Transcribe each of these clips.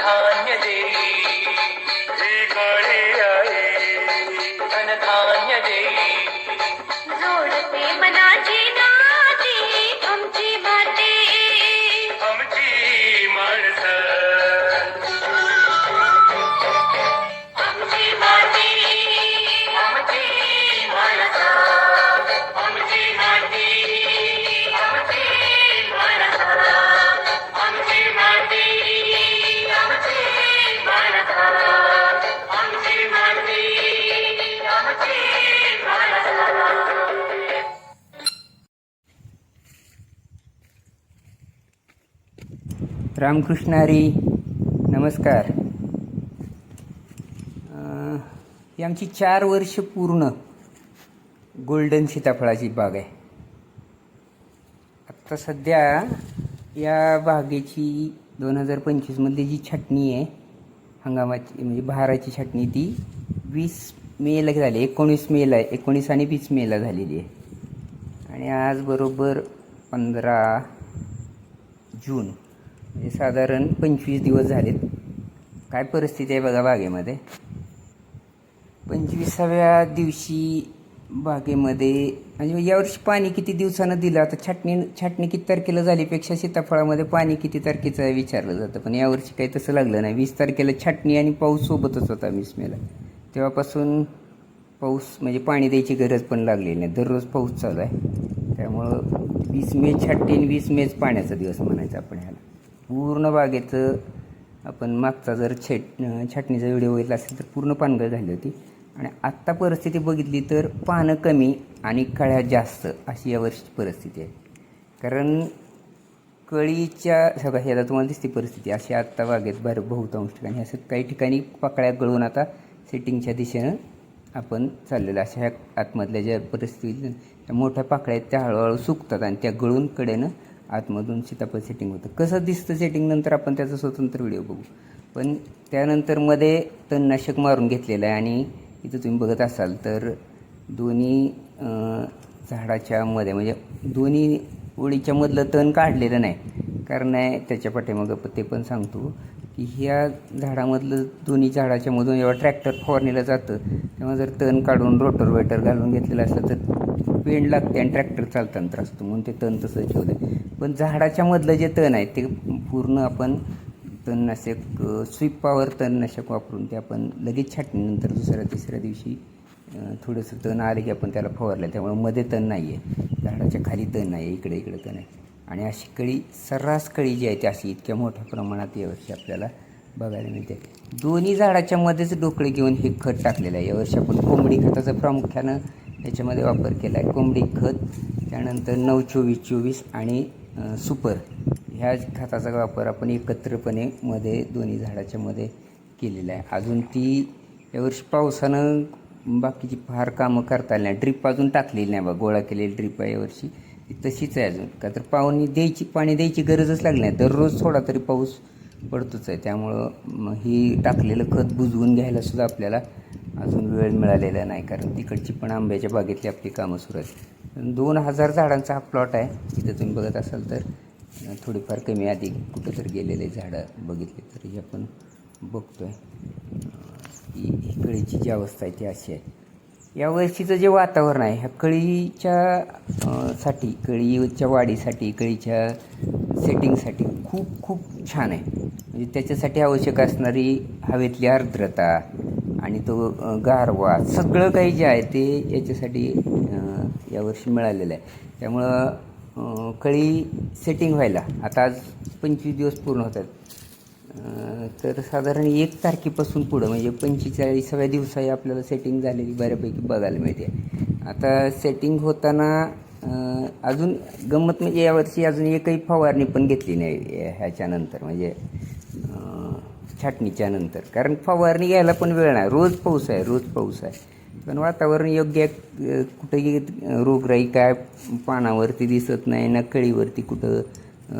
धनधान्य देई ही काळी आई धनधान्य देई जोडते मनाची रामकृष्णारी नमस्कार. ही आमची चार वर्ष पूर्ण गोल्डन सीताफळाची बाग आहे. आत्ता सध्या या बागेची दोन हजार पंचवीसमधली जी छाटणी आहे हंगामाची म्हणजे बहाराची छाटणी ती वीस मेला झाली एकोणीस मेला आहे एकोणीस आणि वीस मेला झालेली आहे. आणि आज बरोबर पंधरा जून. म्हणजे साधारण पंचवीस दिवस झालेत. काय परिस्थिती आहे बघा बागेमध्ये? पंचवीसाव्या दिवशी बागेमध्ये म्हणजे यावर्षी पाणी किती दिवसानं दिलं? आता छाटणी छाटणी किती तारखेला झालीपेक्षा सीताफळामध्ये पाणी किती तारखेचं आहे विचारलं जातं. पण यावर्षी काही तसं लागलं नाही. वीस तारखेला छाटणी आणि पाऊस सोबतच होता वीस मेला तेव्हापासून पाऊस म्हणजे पाणी द्यायची गरज पण लागलेली नाही. दररोज पाऊस चालू आहे. त्यामुळं वीस मे छाटणी आणि वीस मेच पाण्याचा दिवस म्हणायचा आपण ह्याला. पूर्ण बागेचं आपण मागचा जर छेट छाटणीचा व्हिडिओ बघितला असेल तर पूर्ण पानगळ झाली होती. आणि आत्ता परिस्थिती बघितली तर पानं कमी आणि कळ्या जास्त अशी यावर्षीची परिस्थिती आहे. कारण कळीच्या सगळ्या ह्याला तुम्हाला दिसते परिस्थिती अशी आत्ता बागेत भर बहुतांश ठिकाणी असं काही ठिकाणी पाकळ्या गळून आता सेटिंगच्या दिशेनं आपण चाललेलं अशा ह्या आतमधल्या ज्या परिस्थिती त्या मोठ्या पाकळ्या आहेत त्या हळूहळू सुकतात आणि त्या गळून कडेनं आतमधून सीताफळ सेटिंग होतं. कसं दिसतं सेटिंग नंतर आपण त्याचा स्वतंत्र व्हिडिओ बघू. पण त्यानंतरमध्ये तणनाशक मारून घेतलेलं आहे आणि इथं तुम्ही बघत असाल तर दोन्ही झाडाच्या मध्ये म्हणजे दोन्ही ओळीच्या मधलं तण काढलेलं नाही. कारण आहे त्याच्या पाठीमागं ते पण सांगतो की ह्या झाडामधलं दोन्ही झाडाच्या मधून जेव्हा ट्रॅक्टर फवारणीला जातं तेव्हा जर तण काढून रोटर वेटर घालून घेतलेलं असतं तर पेंड लागते आणि ट्रॅक्टर चालताना त्रास होतो. म्हणून ते तण तसं ठेवलं पण झाडाच्या मधलं जे तण आहे ते पूर्ण आपण तणनाशक स्वीप तणनाशक वापरून ते आपण लगेच छाटणीनंतर दुसऱ्या तिसऱ्या दिवशी थोडंसं तण आलं की आपण त्याला फवारलं. त्यामुळे मध्ये तण नाही आहे झाडाच्या खाली तण नाही आहे इकडे इकडे तण आहे. आणि अशी कळी सर्रास कळी जी आहे ती अशी इतक्या मोठ्या प्रमाणात यावर्षी आपल्याला बघायला मिळते. दोन्ही झाडाच्या मध्येच डोकळे घेऊन हे खत टाकलेलं आहे. यावर्षी आपण कोंबडी खताचं प्रामुख्यानं याच्यामध्ये वापर केला आहे कोंबडी खत त्यानंतर नऊ चोवीस चोवीस आणि सुपर. ह्या खताचा वापर आपण एकत्रपणे मध्ये दोन्ही झाडाच्या मध्ये केलेला आहे. अजून ती यावर्षी पावसानं बाकीची फार कामं करता आली नाही. ड्रीप अजून टाकलेली नाही बा. गोळा केलेली ड्रीप आहे यावर्षी ती तशीच आहे अजून. का तर पाणी द्यायची पाणी द्यायची गरजच लागली नाही. दररोज थोडा तरी पाऊस पडतोच आहे. त्यामुळं मग ही टाकलेलं खत बुजवून घ्यायला सुद्धा आपल्याला अजून वेळ मिळालेला नाही कारण तिकडची पण आंब्याच्या बागेतली आपली कामं सुरू आहेत. दोन हजार झाडांचा हा प्लॉट आहे. तिथं तुम्ही बघत असाल तर थोडीफार कमी आधी कुठं तर गेलेले झाडं बघितले तरी आपण बघतो आहे ही ही कळीची जी अवस्था आहे ती अशी आहे. या वर्षीचं जे वातावरण आहे ह्या कळीच्या साठी कळीच्या वाढीसाठी कळीच्या सेटिंगसाठी खूप खूप छान आहे. म्हणजे त्याच्यासाठी आवश्यक असणारी हवेतली आर्द्रता आणि तो गारवा सगळं काही जे आहे ते याच्यासाठी यावर्षी मिळालेलं आहे. त्यामुळं कळी सेटिंग व्हायला. आता आज पंचवीस दिवस पूर्ण होतात. तर साधारण एक तारखेपासून पुढं म्हणजे पंचेचाळीसाव्या दिवसाही आपल्याला सेटिंग झालेली बऱ्यापैकी बघायला मिळते. आता सेटिंग होताना अजून गंमत म्हणजे यावर्षी अजून एकही फवारणी पण घेतली नाही ह्याच्यानंतर. म्हणजे छाटणीच्या नंतर. कारण फवारणी घ्यायला पण वेळ नाही. रोज पाऊस आहे रोज पाऊस आहे. पण वातावरण योग्य कुठेही रोगराई काय पानावरती दिसत नाही ना कळीवरती कुठं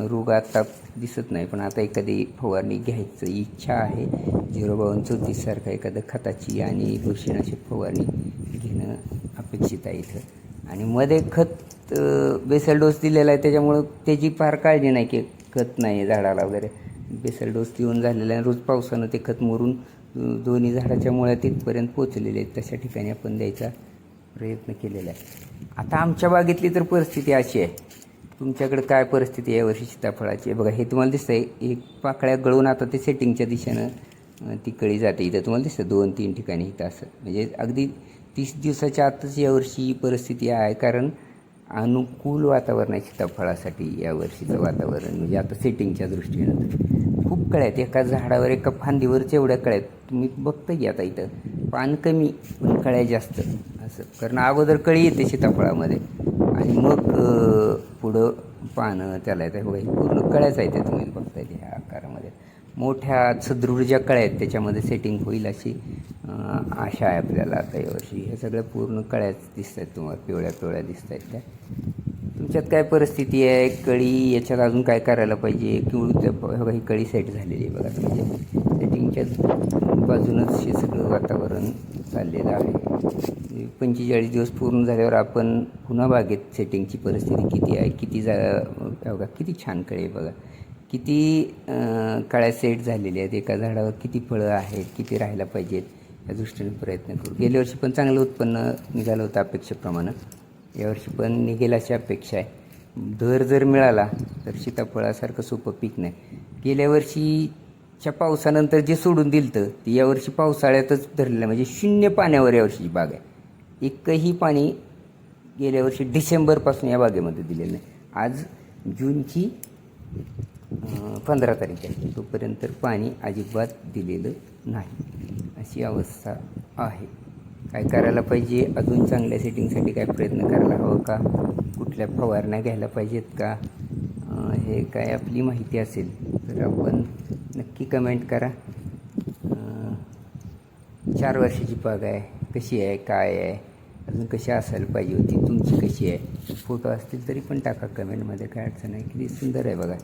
रोग आता दिसत नाही. पण आता एखादी फवारणी घ्यायचं इच्छा आहे. झिरो बावन चौतीससारखा एखादं खताची आणि बुरशीनाशक फवारणी घेणं अपेक्षित आहे इथं. आणि मध्ये खत बेसल डोस दिलेला आहे. त्याच्यामुळं त्याची फार काळजी नाही की खत नाही आहे झाडाला वगैरे. बेसल डोस देऊन झालेला आहे. रोज पावसानं ते खत मोरून दोन्ही झाडाच्या मुळ्या तिथपर्यंत पोचलेले आहेत. तशा ठिकाणी आपण द्यायचा प्रयत्न केलेला आहे. आता आमच्या बागेतली तर परिस्थिती अशी आहे. तुमच्याकडे काय परिस्थिती आहे यावर्षी सीताफळाची? आहे बघा हे तुम्हाला दिसतं आहे एक पाकळ्या गळून आता ते सेटिंगच्या दिशेनं ती कळी जाते. इथं तुम्हाला दिसतं दोन तीन ठिकाणी इथं असं. म्हणजे अगदी तीस दिवसाच्या आतच यावर्षी ही परिस्थिती आहे. कारण अनुकूल वातावरणाची तफळासाठी यावर्षीचं वातावरण म्हणजे आता सेटिंगच्या दृष्टीनं तर खूप कळ्या आहेत एका झाडावर एका फांदीवरच एवढ्या कळ्या आहेत तुम्ही बघता की आता इथं पान कमी पण कळ्या जास्त असं. कारण अगोदर कळी येते सीताफळामध्ये. आणि मग पुढं पानं त्याला येतं बघा पूर्ण कळ्याच आहेत त्या तुम्ही बघता ह्या आकारामध्ये. मोठ्या सदृढ ज्या कळ्या आहेत त्याच्यामध्ये सेटिंग होईल अशी आशा आहे आपल्याला आता यावर्षी हे सगळ्या पूर्ण कळ्याच दिसत आहेत तुम्हाला पिवळ्या पिवळ्या दिसत आहेत त्या. तुमच्यात काय परिस्थिती आहे? कळी याच्यात अजून काय करायला पाहिजे? किंवा बघा ही कळी सेट झालेली आहे बघा म्हणजे सेटिंगच्या बाजूनच हे सगळं वातावरण चाललेलं आहे. म्हणजे पंचेचाळीस दिवस पूर्ण झाल्यावर आपण पुन्हा बागेत सेटिंगची परिस्थिती किती आहे? किती जा बघा किती छान कळी आहे बघा. किती कळ्या काळ्या सेट झालेल्या आहेत. एका झाडावर किती फळं आहेत? किती राहायला पाहिजेत? या दृष्टीने प्रयत्न करू. गेल्या वर्षी पण चांगलं उत्पन्न निघालं होतं अपेक्षेप्रमाणे. यावर्षी पण निघेल अशी अपेक्षा आहे. दर जर मिळाला तर सीताफळासारखं सोपं पीक नाही. गेल्या वर्षीच्या पावसानंतर जे सोडून दिलं तर ते यावर्षी पावसाळ्यातच धरलेलं आहे. म्हणजे शून्य पाण्यावर यावर्षीची बाग आहे. एकही पाणी गेल्या वर्षी डिसेंबरपासून या बागेमध्ये दिलेलं नाही. आज जूनची पंधरा तारीख आहे. तोपर्यंत पाणी अजिबात दिलेलं नाही. अशी अवस्था आहे. काय करायला पाहिजे? अजून चांगल्या सेटिंगसाठी काय प्रयत्न करायला हवं का? कुठल्या फवारण्या घ्यायला पाहिजेत का? हे काय आपली माहिती असेल तर आपण नक्की कमेंट करा. चार वर्षाची बाग आहे. कशी आहे? काय आहे? अजून कशी असायला पाहिजे होती? तुमची कशी आहे? फोटो असतील तरी पण टाका कमेंटमध्ये काय अडचण आहे किती सुंदर आहे बघा.